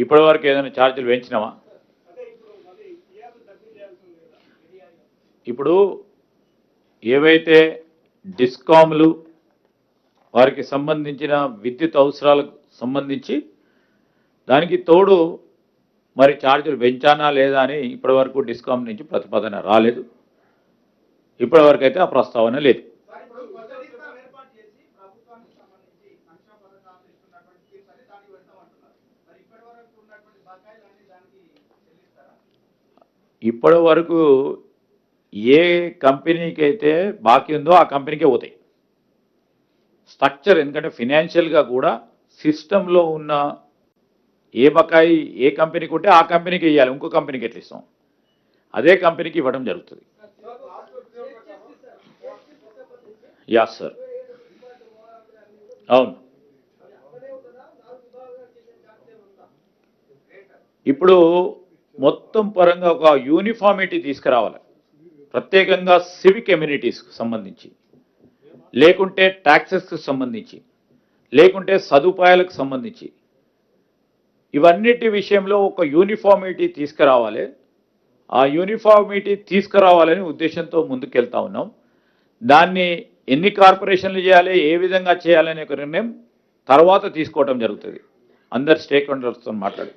ఇప్పటి వరకు ఏదైనా ఛార్జీలు పెంచినావా ఇప్పుడు ఏవైతే డిస్కామ్లు వారికి సంబంధించిన విద్యుత్ అవసరాలకు సంబంధించి దానికి తోడు మరి ఛార్జీలు పెంచానా లేదా అని ఇప్పటి వరకు డిస్కామ్ నుంచి ప్రతిపాదన రాలేదు. ఇప్పటివరకు అయితే ఆ ప్రస్తావన లేదు సార్ ఇప్పుడు కొత్త డిస్కౌంట్ ఏర్పాటు చేసి ప్రభుత్వానికి సంబంధించి సంక్షేమ పథకాలు ఇస్తున్నటువంటి స్కీమ్స్ అన్ని దానికి పెడతామంటున్నారు మరి ఇప్పటి వరకు ఉన్నటువంటి బకాయిలు అన్ని దానికి చెల్లిస్తారా ఇప్పటి వరకు ఏ కంపెనీకి అయితే బాకీ ఉందో ఆ కంపెనీకే పోతాయి. స్ట్రక్చర్ ఎందుకంటే ఫినాన్షియల్గా కూడా సిస్టంలో ఉన్న ఏ బకాయి ఏ కంపెనీకి ఉంటే ఆ కంపెనీకి ఇవ్వాలి ఇంకో కంపెనీకి ఎట్లా ఇస్తాం? అదే కంపెనీకి ఇవ్వడం జరుగుతుంది. యా సార్ అవును. ఇప్పుడు మొత్తం పరంగా ఒక యూనిఫామిటీ తీసుకురావాలి. ప్రత్యేకంగా సివిక్ ఎమ్యూనిటీస్కి సంబంధించి. లేకుంటే ట్యాక్సెస్కి సంబంధించి. లేకుంటే సదుపాయాలకు సంబంధించి. ఇవన్నిటి విషయంలో ఒక యూనిఫామిటీ తీసుకురావాలి. ఆ యూనిఫామిటీ తీసుకురావాలని ఉద్దేశంతో ముందుకెళ్తా ఉన్నాం. దాన్ని ఎన్ని కార్పొరేషన్లు చేయాలి ఏ విధంగా చేయాలనే ఒక నిర్ణయం తర్వాత తీసుకోవడం జరుగుతుంది. అందరు స్టేక్ హోల్డర్స్తో మాట్లాడి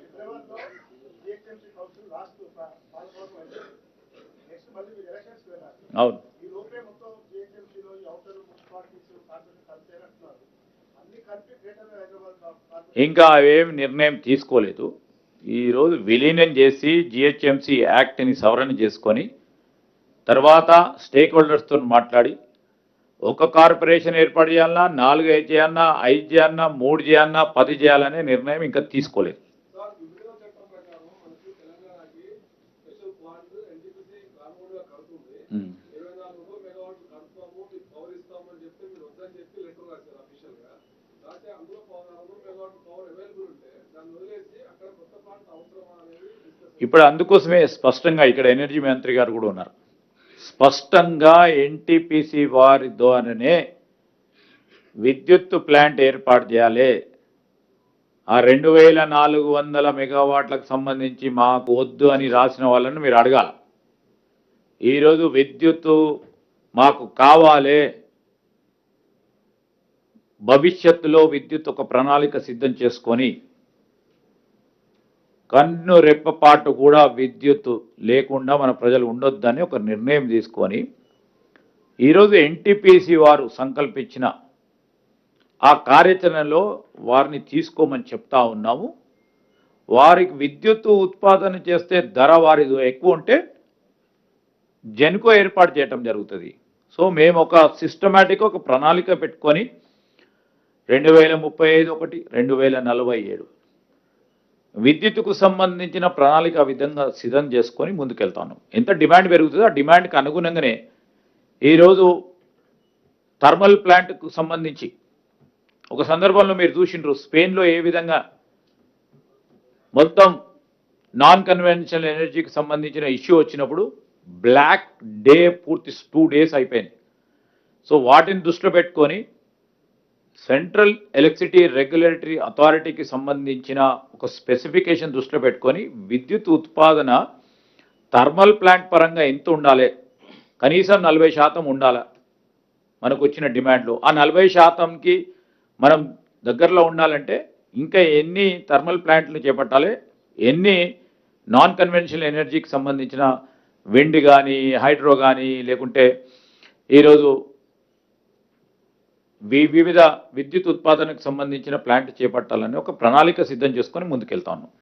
కార్పొరేషన్ ఇంకా అవేం నిర్ణయం తీసుకోలేదు. ఈరోజు విలీనం చేసి జిహెచ్ఎంసీ యాక్ట్ని సవరణ చేసుకొని తర్వాత స్టేక్ హోల్డర్స్తో మాట్లాడి ఒక కార్పొరేషన్ ఏర్పాటు చేయాలన్నా నాలుగు ఐదు చేయాలన్నా ఐదు చేయాలన్నా మూడు చేయాలన్నా పది చేయాలనే నిర్ణయం ఇంకా తీసుకోలేదు. ఇప్పుడు అందుకోసమే స్పష్టంగా ఇక్కడ ఎనర్జీ మంత్రి గారు కూడా ఉన్నారు. స్పష్టంగా ఎన్టీపీసీ వారి ద్వారానే విద్యుత్ ప్లాంట్ ఏర్పాటు చేయాలి. ఆ రెండు వేల నాలుగు వందల మెగావాట్లకు సంబంధించి మాకు వద్దు అని రాసిన వాళ్ళని మీరు అడగాల. ఈరోజు విద్యుత్తు మాకు కావాలి. భవిష్యత్తులో విద్యుత్ ఒక ప్రణాళిక సిద్ధం చేసుకొని కన్ను రెప్పపాటు కూడా విద్యుత్ లేకుండా మన ప్రజలు ఉండొద్దని ఒక నిర్ణయం తీసుకొని ఈరోజు ఎన్టీపీసీ వారు సంకల్పించిన ఆ కార్యాచరణలో వారిని తీసుకోమని చెప్తా ఉన్నాము. వారికి విద్యుత్ ఉత్పాదన చేస్తే ధర వారిది ఎక్కువ ఉంటే జెన్కో ఏర్పాటు చేయటం జరుగుతుంది. సో మేము ఒక సిస్టమేటిక్ ఒక ప్రణాళిక పెట్టుకొని రెండు వేల ముప్పై ఐదు ఒకటి రెండు వేల నలభై ఏడు విద్యుత్తుకు సంబంధించిన ప్రణాళిక విధంగా సిద్ధం చేసుకొని ముందుకెళ్తాను. ఎంత డిమాండ్ పెరుగుతుందో ఆ డిమాండ్కి అనుగుణంగానే ఈరోజు థర్మల్ ప్లాంట్కు సంబంధించి ఒక సందర్భంలో మీరు చూసిండ్రు స్పెయిన్లో ఏ విధంగా మొత్తం నాన్ కన్వెన్షనల్ ఎనర్జీకి సంబంధించిన ఇష్యూ వచ్చినప్పుడు బ్లాక్ డే పూర్తి టూ డేస్ అయిపోయింది. సో వాటిని దృష్టిలో పెట్టుకొని సెంట్రల్ ఎలక్ట్రిసిటీ రెగ్యులేటరీ అథారిటీకి సంబంధించిన ఒక స్పెసిఫికేషన్ దృష్టిలో పెట్టుకొని విద్యుత్ ఉత్పాదన థర్మల్ ప్లాంట్ పరంగా ఎంత ఉండాలి? కనీసం నలభై శాతం ఉండాలి? మనకు వచ్చిన డిమాండ్లు. ఆ నలభై శాతంకి మనం దగ్గరలో ఉండాలంటే ఇంకా ఎన్ని థర్మల్ ప్లాంట్లు చేపట్టాలి? ఎన్ని నాన్ కన్వెన్షనల్ ఎనర్జీకి సంబంధించిన విండ్ కానీ హైడ్రో కానీ లేకుంటే ఈరోజు వివిధ విద్యుత్ ఉత్పాదనకు సంబంధించిన ప్లాంట్ చేపట్టాలని ఒక ప్రణాళిక సిద్ధం చేసుకొని ముందుకెళ్తాను